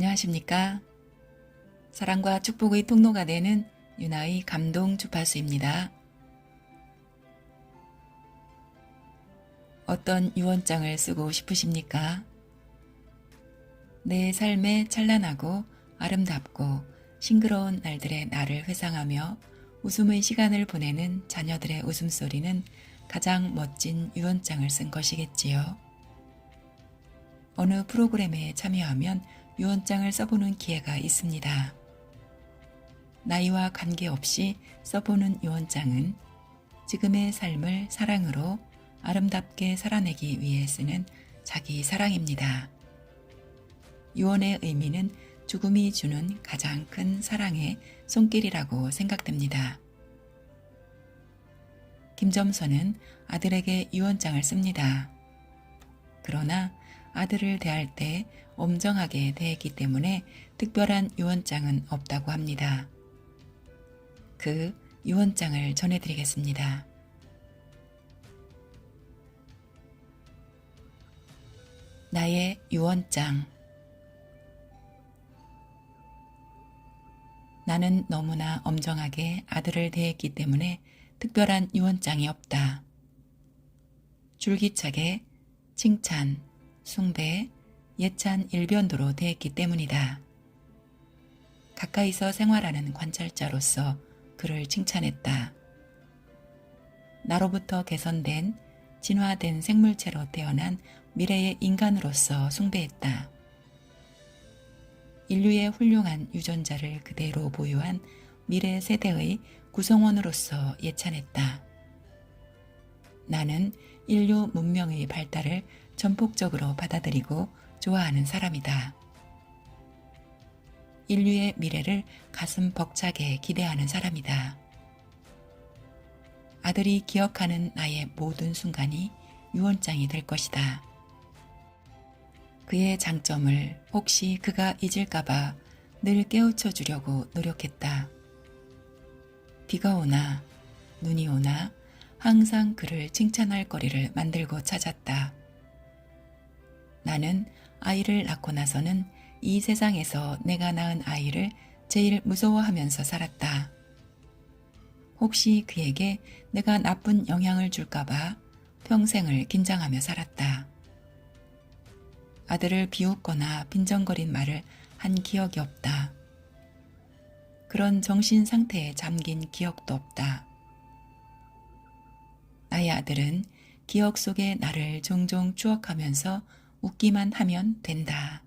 안녕하십니까? 사랑과 축복의 통로가 되는 유나의 감동 주파수입니다. 어떤 유언장을 쓰고 싶으십니까? 내 삶에 찬란하고 아름답고 싱그러운 날들의 나를 회상하며 웃음의 시간을 보내는 자녀들의 웃음소리는 가장 멋진 유언장을 쓴 것이겠지요. 어느 프로그램에 참여하면 유언장을 써보는 기회가 있습니다. 나이와 관계없이 써보는 유언장은 지금의 삶을 사랑으로 아름답게 살아내기 위해 쓰는 자기 사랑입니다. 유언의 의미는 죽음이 주는 가장 큰 사랑의 손길이라고 생각됩니다. 김점선은 아들에게 유언장을 씁니다. 그러나 아들을 대할 때 엄정하게 대했기 때문에 특별한 유언장은 없다고 합니다. 그 유언장을 전해드리겠습니다. 나의 유언장 나는 너무나 엄정하게 아들을 대했기 때문에 특별한 유언장이 없다. 줄기차게 칭찬, 숭배, 예찬 일변도로 대했기 때문이다. 가까이서 생활하는 관찰자로서 그를 칭찬했다. 나로부터 개선된 진화된 생물체로 태어난 미래의 인간으로서 숭배했다. 인류의 훌륭한 유전자를 그대로 보유한 미래 세대의 구성원으로서 예찬했다. 나는 인류 문명의 발달을 전폭적으로 받아들이고 좋아하는 사람이다. 인류의 미래를 가슴 벅차게 기대하는 사람이다. 아들이 기억하는 나의 모든 순간이 유언장이 될 것이다. 그의 장점을 혹시 그가 잊을까봐 늘 깨우쳐 주려고 노력했다. 비가 오나 눈이 오나 항상 그를 칭찬할 거리를 만들고 찾았다. 나는 아이를 낳고 나서는 이 세상에서 내가 낳은 아이를 제일 무서워하면서 살았다. 혹시 그에게 내가 나쁜 영향을 줄까봐 평생을 긴장하며 살았다. 아들을 비웃거나 빈정거린 말을 한 기억이 없다. 그런 정신 상태에 잠긴 기억도 없다. 나의 아들은 기억 속의 나를 종종 추억하면서 웃기만 하면 된다.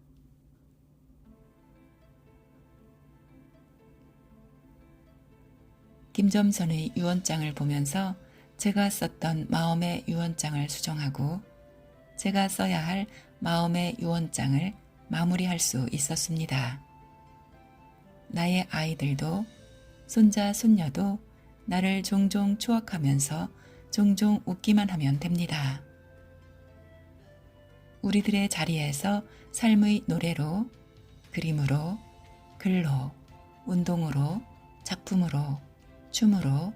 김점선의 유언장을 보면서 제가 썼던 마음의 유언장을 수정하고 제가 써야 할 마음의 유언장을 마무리할 수 있었습니다. 나의 아이들도 손자, 손녀도 나를 종종 추억하면서 종종 웃기만 하면 됩니다. 우리들의 자리에서 삶의 노래로, 그림으로, 글로, 운동으로, 작품으로, 춤으로,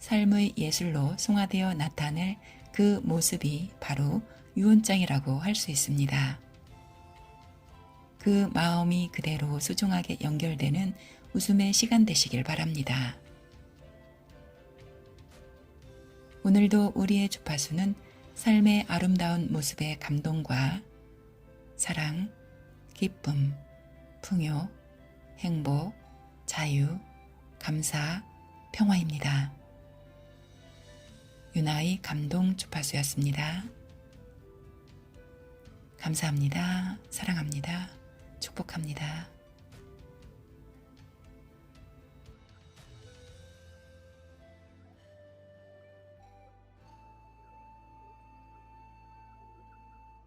삶의 예술로 송화되어 나타낼 그 모습이 바로 유언장이라고 할 수 있습니다. 그 마음이 그대로 소중하게 연결되는 웃음의 시간 되시길 바랍니다. 오늘도 우리의 주파수는 삶의 아름다운 모습의 감동과 사랑, 기쁨, 풍요, 행복, 자유, 감사, 평화입니다. 유나의 감동 주파수였습니다. 감사합니다. 사랑합니다. 축복합니다.